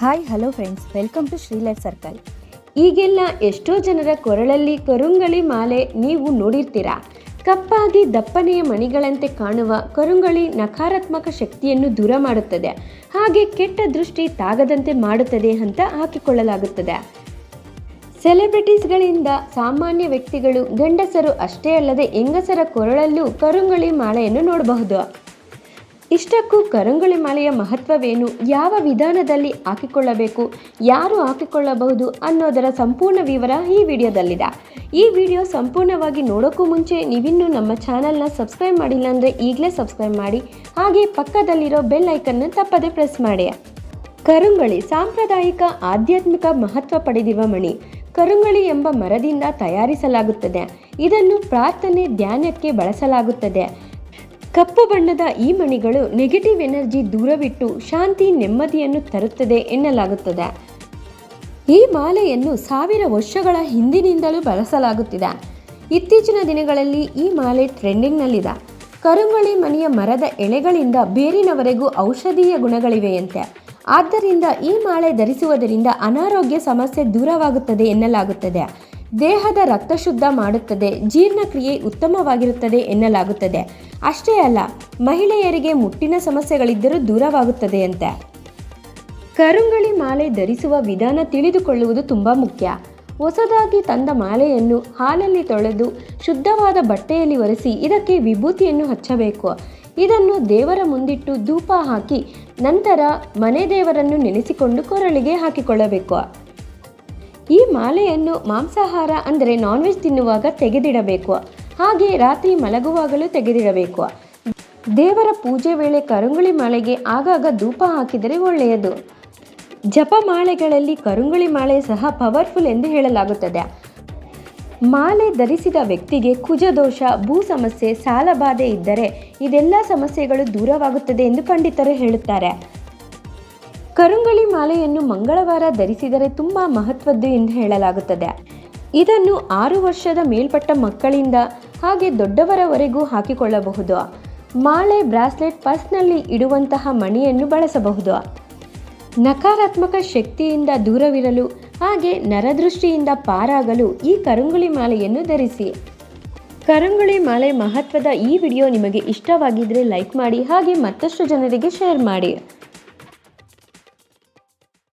Hi hello friends welcome to Sri life circle ಈಗೆಲ್ಲ ಎಷ್ಟೋ ಜನರ ಕೊರಳಲ್ಲಿ ಕರುಂಗಳಿ ಮಾಲೆ ನೀವು ನೋಡಿರ್ತೀರಾ? ಕಪ್ಪಾಗಿ ದಪ್ಪನೆಯ ಮಣಿಗಳಂತೆ ಕಾಣುವ ಕರುಂಗಳಿ ನಕಾರಾತ್ಮಕ ಶಕ್ತಿಯನ್ನು ದೂರ ಮಾಡುತ್ತದೆ. ಹಾಗೆ ಕೆಟ್ಟ ದೃಷ್ಟಿ ತಾಗದಂತೆ ಮಾಡುತ್ತದೆ ಅಂತ ಹಾಕಿಕೊಳ್ಳಲಾಗುತ್ತದೆ. ಸೆಲೆಬ್ರಿಟೀಸ್ಗಳಿಂದ ಸಾಮಾನ್ಯ ವ್ಯಕ್ತಿಗಳು ಗಂಡಸರು ಅಷ್ಟೇ ಅಲ್ಲದೆ ಹೆಂಗಸರ ಕೊರಳಲ್ಲೂ ಕರುಂಗಳಿ ಮಾಲೆಯನ್ನು ನೋಡಬಹುದು. ಇಷ್ಟಕ್ಕೂ ಕರುಂಗಳಿ ಮಾಲೆಯ ಮಹತ್ವವೇನು? ಯಾವ ವಿಧಾನದಲ್ಲಿ ಹಾಕಿಕೊಳ್ಳಬೇಕು? ಯಾರು ಹಾಕಿಕೊಳ್ಳಬಹುದು ಅನ್ನೋದರ ಸಂಪೂರ್ಣ ವಿವರ ಈ ವಿಡಿಯೋದಲ್ಲಿದೆ. ಈ ವಿಡಿಯೋ ಸಂಪೂರ್ಣವಾಗಿ ನೋಡೋಕ್ಕೂ ಮುಂಚೆ ನೀವಿನ್ನೂ ನಮ್ಮ ಚಾನಲ್ನ ಸಬ್ಸ್ಕ್ರೈಬ್ ಮಾಡಿಲ್ಲ ಅಂದರೆ ಈಗಲೇ ಸಬ್ಸ್ಕ್ರೈಬ್ ಮಾಡಿ. ಹಾಗೆ ಪಕ್ಕದಲ್ಲಿರೋ ಬೆಲ್ ಐಕನ್ನ ತಪ್ಪದೇ ಪ್ರೆಸ್ ಮಾಡಿ. ಕರುಂಗಳಿ ಸಾಂಪ್ರದಾಯಿಕ ಆಧ್ಯಾತ್ಮಿಕ ಮಹತ್ವ ಪಡೆದಿರುವ ಮಣಿ. ಕರುಂಗಳಿ ಎಂಬ ಮರದಿಂದ ತಯಾರಿಸಲಾಗುತ್ತದೆ. ಇದನ್ನು ಪ್ರಾರ್ಥನೆ ಧ್ಯಾನಕ್ಕೆ ಬಳಸಲಾಗುತ್ತದೆ. ಕಪ್ಪು ಬಣ್ಣದ ಈ ಮಣಿಗಳು ನೆಗೆಟಿವ್ ಎನರ್ಜಿ ದೂರವಿಟ್ಟು ಶಾಂತಿ ನೆಮ್ಮದಿಯನ್ನು ತರುತ್ತದೆ ಎನ್ನಲಾಗುತ್ತದೆ. ಈ ಮಾಲೆಯನ್ನು ಸಾವಿರ ವರ್ಷಗಳ ಹಿಂದಿನಿಂದಲೂ ಬಳಸಲಾಗುತ್ತಿದೆ. ಇತ್ತೀಚಿನ ದಿನಗಳಲ್ಲಿ ಈ ಮಾಲೆ ಟ್ರೆಂಡಿಂಗ್ನಲ್ಲಿದೆ. ಕರುಂಗಳಿ ಮನೆಯ ಮರದ ಎಳೆಗಳಿಂದ ಬೇರಿನವರೆಗೂ ಔಷಧೀಯ ಗುಣಗಳಿವೆಯಂತೆ. ಆದ್ದರಿಂದ ಈ ಮಾಲೆ ಧರಿಸುವುದರಿಂದ ಅನಾರೋಗ್ಯ ಸಮಸ್ಯೆ ದೂರವಾಗುತ್ತದೆ ಎನ್ನಲಾಗುತ್ತದೆ. ದೇಹದ ರಕ್ತ ಶುದ್ಧ ಮಾಡುತ್ತದೆ, ಜೀರ್ಣಕ್ರಿಯೆ ಉತ್ತಮವಾಗಿರುತ್ತದೆ ಎನ್ನಲಾಗುತ್ತದೆ. ಅಷ್ಟೇ ಅಲ್ಲ, ಮಹಿಳೆಯರಿಗೆ ಮುಟ್ಟಿನ ಸಮಸ್ಯೆಗಳಿದ್ದರೂ ದೂರವಾಗುತ್ತದೆ ಅಂತೆ ಕರುಂಗಳಿ ಮಾಲೆ ಧರಿಸುವ ವಿಧಾನ ತಿಳಿದುಕೊಳ್ಳುವುದು ತುಂಬ ಮುಖ್ಯ. ಹೊಸದಾಗಿ ತಂದ ಮಾಲೆಯನ್ನು ಹಾಲಲ್ಲಿ ತೊಳೆದು ಶುದ್ಧವಾದ ಬಟ್ಟೆಯಲ್ಲಿ ಒರೆಸಿ ಇದಕ್ಕೆ ವಿಭೂತಿಯನ್ನು ಹಚ್ಚಬೇಕು. ಇದನ್ನು ದೇವರ ಮುಂದಿಟ್ಟು ಧೂಪ ಹಾಕಿ ನಂತರ ಮನೆ ದೇವರನ್ನು ನೆನೆಸಿಕೊಂಡು ಕೊರಳಿಗೆ ಹಾಕಿಕೊಳ್ಳಬೇಕು. ಈ ಮಾಲೆಯನ್ನು ಮಾಂಸಾಹಾರ ಅಂದರೆ ನಾನ್ ವೆಜ್ ತಿನ್ನುವಾಗ ತೆಗೆದಿಡಬೇಕು. ಹಾಗೆ ರಾತ್ರಿ ಮಲಗುವಾಗಲೂ ತೆಗೆದಿಡಬೇಕು. ದೇವರ ಪೂಜೆ ವೇಳೆ ಕರುಂಗುಳಿ ಮಾಲೆಗೆ ಆಗಾಗ ಧೂಪ ಹಾಕಿದರೆ ಒಳ್ಳೆಯದು. ಜಪ ಮಾಲೆಗಳಲ್ಲಿ ಕರುಂಗುಳಿ ಮಾಲೆ ಸಹ ಪವರ್ಫುಲ್ ಎಂದು ಹೇಳಲಾಗುತ್ತದೆ. ಮಾಲೆ ಧರಿಸಿದ ವ್ಯಕ್ತಿಗೆ ಕುಜದೋಷ ಭೂ ಸಮಸ್ಯೆ ಸಾಲಬಾಧೆ ಇದ್ದರೆ ಇದೆಲ್ಲ ಸಮಸ್ಯೆಗಳು ದೂರವಾಗುತ್ತದೆ ಎಂದು ಪಂಡಿತರು ಹೇಳುತ್ತಾರೆ. ಕರುಂಗಳಿ ಮಾಲೆಯನ್ನು ಮಂಗಳವಾರ ಧರಿಸಿದರೆ ತುಂಬ ಮಹತ್ವದ್ದು ಎಂದು ಹೇಳಲಾಗುತ್ತದೆ. ಇದನ್ನು ಆರು ವರ್ಷದ ಮೇಲ್ಪಟ್ಟ ಮಕ್ಕಳಿಂದ ಹಾಗೆ ದೊಡ್ಡವರವರೆಗೂ ಹಾಕಿಕೊಳ್ಳಬಹುದು. ಮಾಲೆ, ಬ್ರಾಸ್ಲೆಟ್, ಪರ್ಸ್ನಲ್ಲಿ ಇಡುವಂತಹ ಮಣಿಯನ್ನು ಬಳಸಬಹುದು. ನಕಾರಾತ್ಮಕ ಶಕ್ತಿಯಿಂದ ದೂರವಿರಲು, ಹಾಗೆ ನರದೃಷ್ಟಿಯಿಂದ ಪಾರಾಗಲು ಈ ಕರುಂಗುಳಿ ಮಾಲೆಯನ್ನು ಧರಿಸಿ. ಕರುಂಗುಳಿ ಮಾಲೆ ಮಹತ್ವದ ಈ ವಿಡಿಯೋ ನಿಮಗೆ ಇಷ್ಟವಾಗಿದ್ದರೆ ಲೈಕ್ ಮಾಡಿ, ಹಾಗೆ ಮತ್ತಷ್ಟು ಜನರಿಗೆ ಶೇರ್ ಮಾಡಿ.